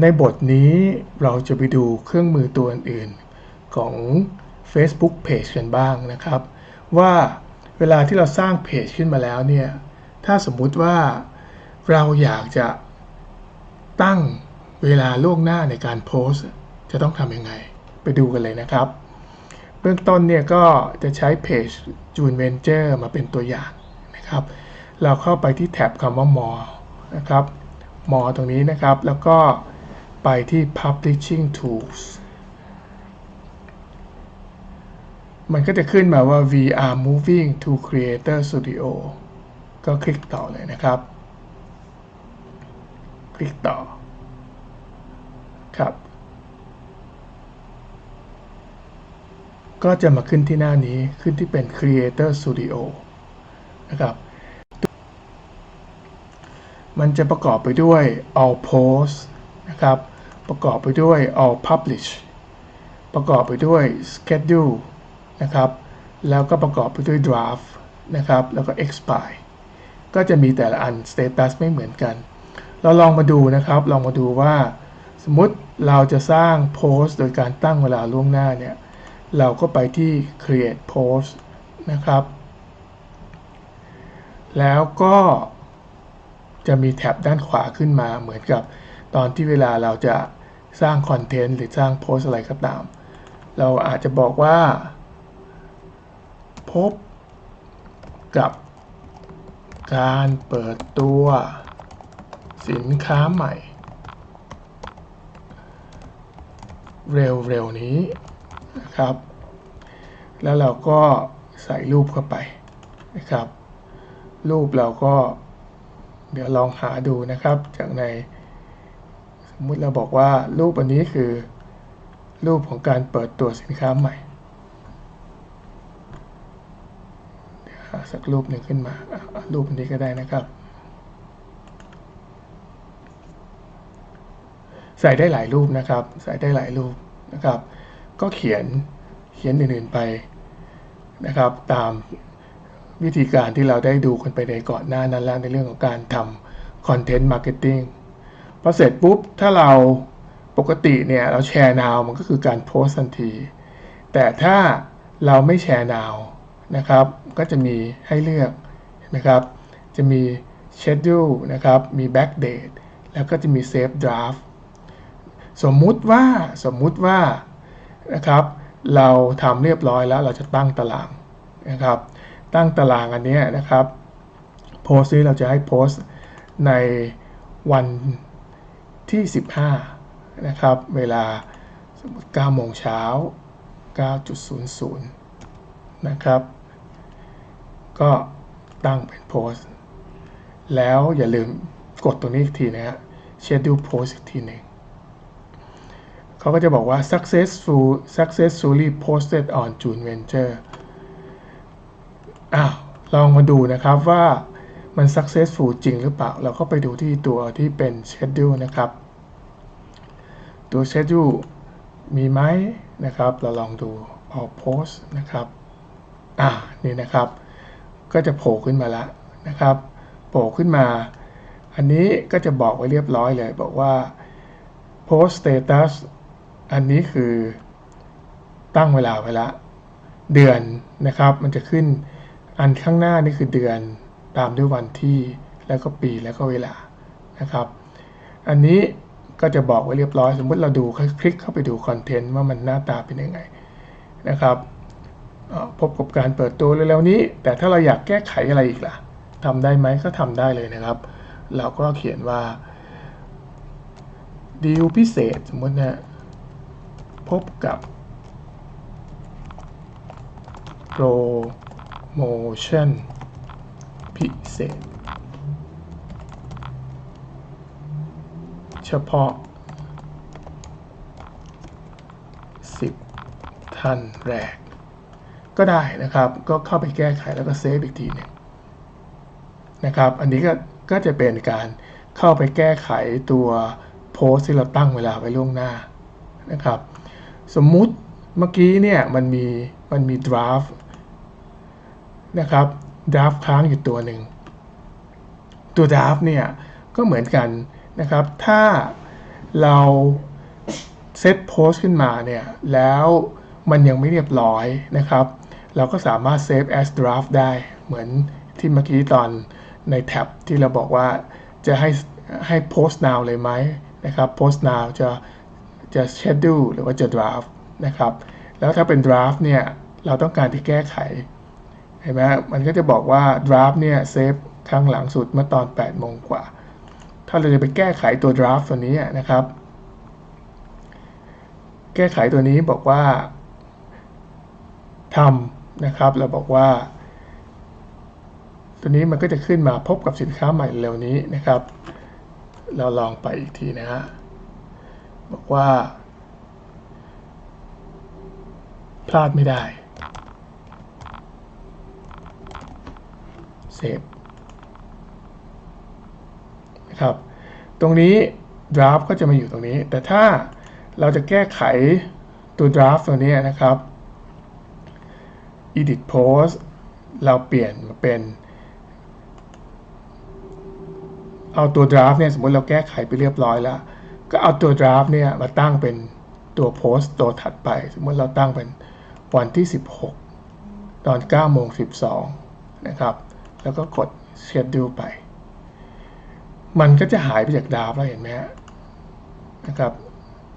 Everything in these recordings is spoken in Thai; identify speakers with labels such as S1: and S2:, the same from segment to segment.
S1: ในบทนี้เราจะไปดูเครื่องมือตัวอื่นๆของ Facebook Page กันบ้างนะครับ ว่าเวลาที่เราสร้างเพจขึ้นมาแล้วเนี่ยถ้าสมมุติว่าเราอยากจะตั้งเวลาล่วงหน้าในการโพสต์ จะต้องทำยังไง ไปดูกันเลยนะครับ เบื้องต้นเนี่ยก็จะใช้เพจ June Venture มาเป็นตัวอย่างนะครับ เราเข้าไปที่แท็บคำว่า more นะครับ more ตรงนี้นะครับแล้วก็ ไปที่ publishing tools มันก็จะขึ้นมาว่า we are moving to creator studio ก็คลิกต่อเลยนะครับ คลิกต่อ ครับ ก็จะมาขึ้นที่หน้านี้ ขึ้นที่เป็น creator studio นะครับ มันจะประกอบไปด้วย all Posts นะครับ ประกอบไปด้วย all publish ประกอบไปด้วย schedule นะครับ แล้วก็ประกอบไปด้วย draft นะครับ แล้วก็ expire ก็จะมีแต่ละอัน status ไม่เหมือนกัน เราลองมาดูนะครับ ลองมาดูว่า สมมติเราจะสร้างโพสต์โดยการตั้งเวลาล่วงหน้าเนี่ย เราก็ไปที่ create post นะครับ แล้วก็จะมีแท็บด้านขวาขึ้นมาเหมือนกับตอนที่เวลาเราจะ สร้างคอนเทนต์หรือสร้างโพสอะไรก็ตาม เราอาจจะบอกว่า พบกับการเปิดตัวสินค้าใหม่ เร็วๆนี้นะครับ แล้วเราก็ใส่รูปเข้าไปนะครับ รูปเราก็เดี๋ยวลองหาดูนะครับจากใน สมมุติเราบอกว่ารูปอันนี้คือ รูปของการเปิดตัวสินค้าใหม่หาสักรูปหนึ่งขึ้นมา รูปอันนี้ก็ได้นะครับ ใส่ได้หลายรูปนะครับ ใส่ได้หลายรูปนะครับ ก็เขียนเขียนอื่น ๆไปนะครับ ตามวิธีการที่เราได้ดูกันไปในก่อนหน้านั้นแล้วในเรื่องของการทำคอนเทนต์มาร์เก็ตติ้ง พอเสร็จปุ๊บถ้าเราปกติเนี่ยเราแชร์นาวมันก็คือการโพสทันที แต่ถ้าเราไม่แชร์นาวนะครับ ก็จะมีให้เลือกนะครับ จะมี schedule นะครับ มี backdate แล้วก็จะมี save draft สมมุติว่าสมมุติว่านะครับเราทำเรียบร้อยแล้วเราจะตั้งตารางนะครับ ตั้งตารางอันนี้นะครับโพสต์นี้เราจะให้โพสต์ในวัน ที่ 15 นะครับ เวลาสมมติ9โมงเช้า 9.00 นะครับ ก็ตั้งเป็นโพสต์แล้วอย่าลืมกดตรงนี้อีกทีนะฮะ schedule post อีกทีหนึ่งเขาก็จะบอกว่า successful successfully posted on June Venture อ้าว ลองมาดูนะครับว่ามัน successful จริงหรือเปล่า เราก็ไปดูที่ตัวที่เป็น schedule นะครับ ตัว schedule มีไหมนะครับ เราลองดู all post นะครับอ่านี่นะครับ ก็จะโผล่ขึ้นมาแล้วนะครับโผล่ขึ้นมา อันนี้ก็จะบอกไว้เรียบร้อยเลยบอกว่า post status อันนี้คือตั้งเวลาไว้ละเดือนนะครับ มันจะขึ้นอันข้างหน้านี่คือเดือนตามด้วยวันที่แล้วก็ปีแล้วก็เวลานะครับ อันนี้ ก็จะบอกไว้เรียบร้อย สมมติเราดูคลิกเข้าไปดูคอนเทนต์ว่ามันหน้าตาเป็นยังไงนะครับพบกับการเปิดตัวเร็วๆนี้ แต่ถ้าเราอยากแก้ไขอะไรอีกล่ะทำได้ไหมก็ทำได้เลยนะครับ เราก็เขียนว่าดีลพิเศษสมมตินะพบกับโปรโมชั่นพิเศษ เฉ พาะ 10 ท่านแรก ก็ได้นะครับ ก็เข้าไปแก้ไขแล้วก็เซฟอีกทีหนึงนะครับ อันนี้ก็ก็จะเป็นการเข้าไปแก้ไขตัวโพสที่เราตั้งเวลาไว้ล่วงหน้านะครับ สมมุติเมื่อกี้เนี่ยมันมีมันมี draft นะครับ draft ค้างอยู่ตัวหนึ่ง ตัว draft เนี่ยก็เหมือนกัน นะครับ ถ้าเราเซตโพสต์ขึ้นมาเนี่ยแล้วมันยังไม่เรียบร้อยนะครับ เราก็สามารถ save as draft ได้เหมือนที่เมื่อกี้ตอนในแท็บที่เราบอกว่าจะให้ให้ post now เลยไหมนะครับ post now จะจะ schedule หรือว่าจะ draft นะครับ แล้วถ้าเป็น draft เนี่ย เราต้องการที่แก้ไข เห็นไหมมันก็จะบอกว่า draft เนี่ยเซฟครั้งหลังสุดเมื่อตอน8โมงกว่า ถ้าเราจะไปแก้ไขตัว draft ตัวนี้นะครับ แก้ไขตัวนี้บอกว่าทำนะครับ เราบอกว่า ตัวนี้มันก็จะขึ้นมาพบกับสินค้าใหม่เร็วนี้นะครับ เราลองไปอีกทีนะฮะบอกว่า พลาดไม่ได้ เซฟ นะครับ ตรงนี้ draft ก็จะมาอยู่ตรงนี้ แต่ถ้าเราจะแก้ไขตัว draft ตัวนี้นะครับ edit post เราเปลี่ยนมาเป็น เอาตัว draft เนี่ยสมมติเราแก้ไขไปเรียบร้อยแล้ว ก็เอาตัว draft เนี่ยมาตั้งเป็นตัว post ตัวถัดไป สมมติเราตั้งเป็นวันที่ 16 ตอน9โมง12 นะครับ แล้วก็กด schedule ไป มันก็จะหายไปจากดราฟแล้วเห็นไหมนะครับ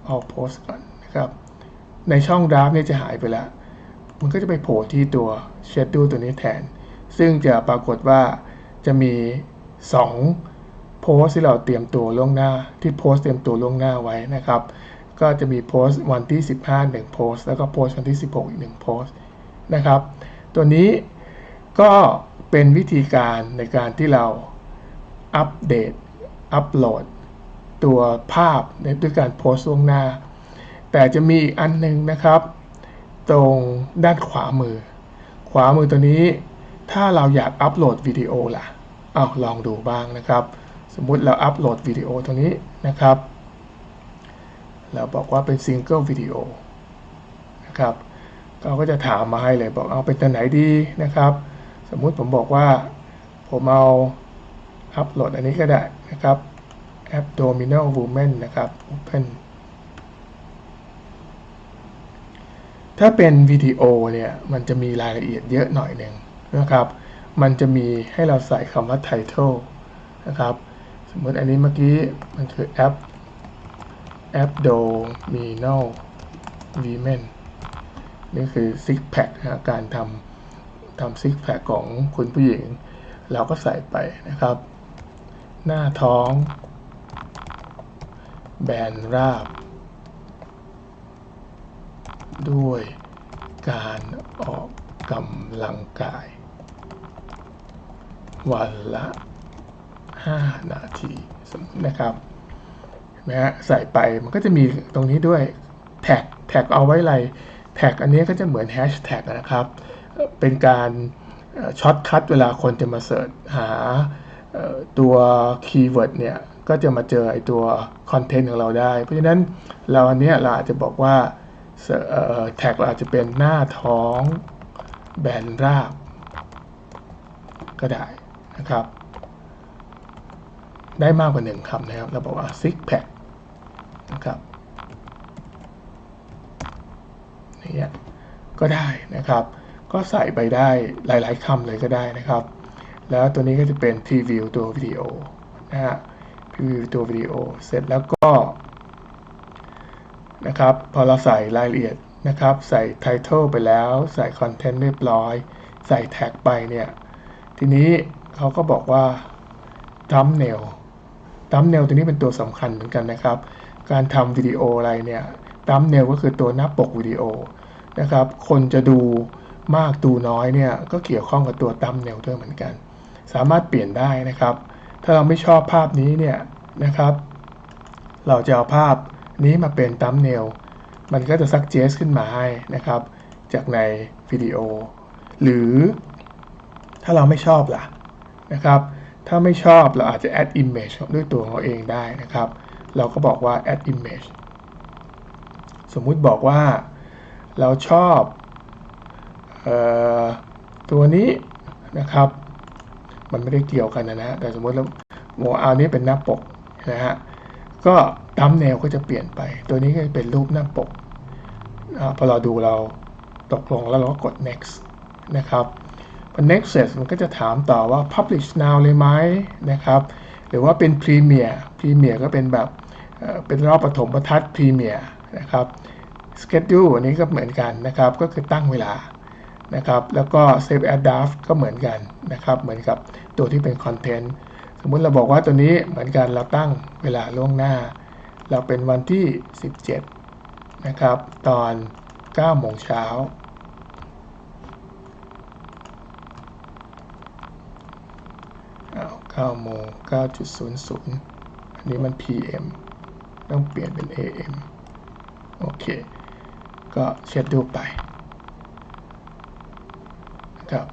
S1: เอาโพสก่อนนะครับ ในช่องดราฟเนี่ยจะหายไปแล้ว มันก็จะไปโผล่ที่ตัว schedule ตัวนี้แทน ซึ่งจะปรากฏว่าจะมี 2 โพสที่เราเตรียมตัวล่วงหน้าที่โพสเตรียมตัวล่วงหน้าไว้นะครับ ก็จะมีโพสวันที่ 15 1 โพสแล้วก็โพสวันที่ 16 อีก1โพสนะครับ ตัวนี้ก็เป็นวิธีการในการที่เราอัปเดต อัปโหลดตัวภาพในด้วยการโพสต์ลงหน้า แต่จะมีอีกอันหนึ่งนะครับ ตรงด้านขวามือ ขวามือตัวนี้ ถ้าเราอยากอัปโหลดวิดีโอล่ะเอาลองดูบ้างนะครับ สมมุติเราอัปโหลดวิดีโอตรงนี้นะครับ เราบอกว่าเป็นซิงเกิลวิดีโอนะครับเขาก็จะถามมาให้เลยบอกเอาเป็นตัวไหนดีนะครับ สมมุติผมบอกว่าผมเอาอัปโหลดอันนี้ก็ได้ นะครับ abdominal woman นะครับ open ถ้าเป็นวิดีโอเนี่ยมันจะมีรายละเอียดเยอะหน่อยหนึ่งนะครับ มันจะมีให้เราใส่คำว่า title นะครับ สมมติอันนี้เมื่อกี้มันคือ app abdominal women นี่คือ six pack นะการทำทำ six pack ของคุณผู้หญิง เราก็ใส่ไปนะครับ หน้าท้อง แบนราบ ด้วยการออกกำลังกาย วันละ 5 นาทีสมมตินะครับนไหมฮะใส่ไปมันก็จะมีตรงนี้ด้วยแท็กแท็กเอาไว้ไรแท็กอันนี้ก็จะเหมือนแฮชแท็กนะครับ เป็นการช็อตคัดเวลาคนจะมาเสิร์ชหา ตัวคีย์เวิร์ดเนี่ย ก็จะมาเจอไอตัวคอนเทนต์ของเราได้ เพราะฉะนั้นเราอันเนี้ยเราอาจจะบอกว่าแท็กเราอาจจะเป็นหน้าท้องแบนราบ ก็ได้นะครับ ได้มากกว่าหนึ่งคำนะครับ เราบอกว่า six pack นะครับนี่ยก็ได้นะครับ ก็ใส่ไปได้หลาย ๆคำเลยก็ได้นะครับ แล้วตัวนี้ก็จะเป็น preview ตัววิดีโอนะฮะ preview ตัววิดีโอเสร็จแล้วก็นะครับพอเราใส่รายละเอียดนะครับ ใส่ title ไปแล้ว ใส่ content เรียบร้อย ใส่ tag ไปเนี่ย ทีนี้เขาก็บอกว่า thumbnail thumbnail ตัวนี้เป็นตัวสำคัญเหมือนกันนะครับ การทำวิดีโออะไรเนี่ย thumbnail ก็คือตัวหน้าปกวิดีโอนะครับ คนจะดูมากดูน้อยเนี่ย ก็เกี่ยวข้องกับตัว thumbnail ด้วยเหมือนกัน สามารถเปลี่ยนได้นะครับ ถ้าเราไม่ชอบภาพนี้เนี่ยนะครับ เราจะเอาภาพนี้มาเป็น thumbnail มันก็จะ suggest ขึ้นมาให้นะครับ จากในวิดีโอ หรือถ้าเราไม่ชอบล่ะนะครับ ถ้าไม่ชอบเราอาจจะ add image ด้วยตัวของเราเองได้นะครับ เราก็บอกว่า add image สมมุติบอกว่าเราชอบออตัวนี้นะครับ มันไม่ได้เกี่ยวกันนะนะแต่สมมติเราโมเอานี้เป็นหน้าปกนะฮะก็ตั้มเนลก็จะเปลี่ยนไป ตัวนี้ก็จะเป็นรูปหน้าปกอพอเราดูเราตกลงแล้วเราก็กด next นะครับพอ next เสร็จมันก็จะถามต่อว่า publish now เลยไหมนะครับ หรือว่าเป็น Premier Premier ก็เป็นแบบเป็นรอบปฐมทัศน์ Premier นะครับ Schedule อันนี้ก็เหมือนกันนะครับ ก็คือตั้งเวลา นะครับ แล้วก็ Save as Draft ก็เหมือนกันนะครับ เหมือนกับตัวที่เป็น Content สมมุติเราบอกว่าตัวนี้เหมือนกันเราตั้งเวลาล่วงหน้า เราเป็นวันที่ 17 นะครับ ตอน 9 โมงเช้าอ้าว9โมง9.00 อันนี้มัน PM ต้องเปลี่ยนเป็น AM โอเค ก็เช็ดดูไป ครับ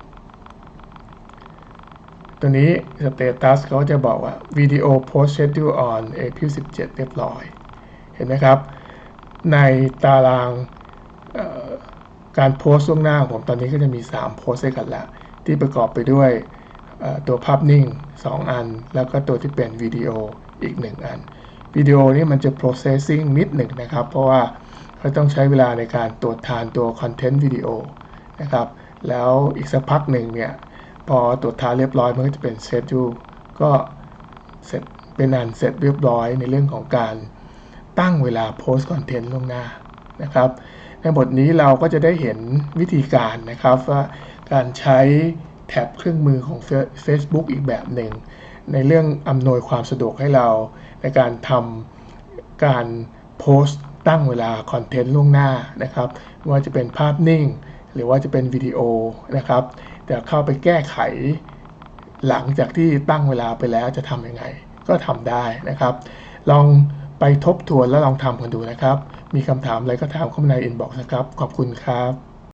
S1: ตัวนี้ status เขาจะบอกว่า video post schedule on April 17 เรียบร้อย เห็นไหมครับ ในตารางการโพสต์ล่วงหน้าของผมตอนนี้ก็จะมี 3 โพสต์ด้วยกันละที่ประกอบไปด้วยตัวภาพนิ่ง 2 อัน แล้วก็ตัวที่เป็นวิดีโออีก 1 อันวิดีโอนี่มันจะ processing นิดหนึ่งนะครับ เพราะว่าเขาต้องใช้เวลาในการตรวจทานตัว content วิดีโอนะครับ แล้วอีกสักพักหนึ่งเนี่ย พอตรวจทาเรียบร้อยมันก็จะเป็น schedule ก็เสร็จเป็นอันเสร็จเรียบร้อยในเรื่องของการตั้งเวลาโพสต์คอนเทนต์ล่วงหน้านะครับ ในบทนี้เราก็จะได้เห็นวิธีการนะครับว่าการใช้แท็บเครื่องมือของ Facebook อีกแบบหนึ่ง ในเรื่องอำนวยความสะดวกให้เราในการทำการโพสต์ตั้งเวลาคอนเทนต์ล่วงหน้านะครับว่าจะเป็นภาพนิ่ง หรือว่าจะเป็นวิดีโอนะครับ แต่เข้าไปแก้ไข หลังจากที่ตั้งเวลาไปแล้วจะทำยังไง ก็ทำได้นะครับ ลองไปทบทวนแล้วลองทำกันดูนะครับ มีคำถามอะไรก็ถามเข้ามาในอินบ็อกซ์นะครับ ขอบคุณครับ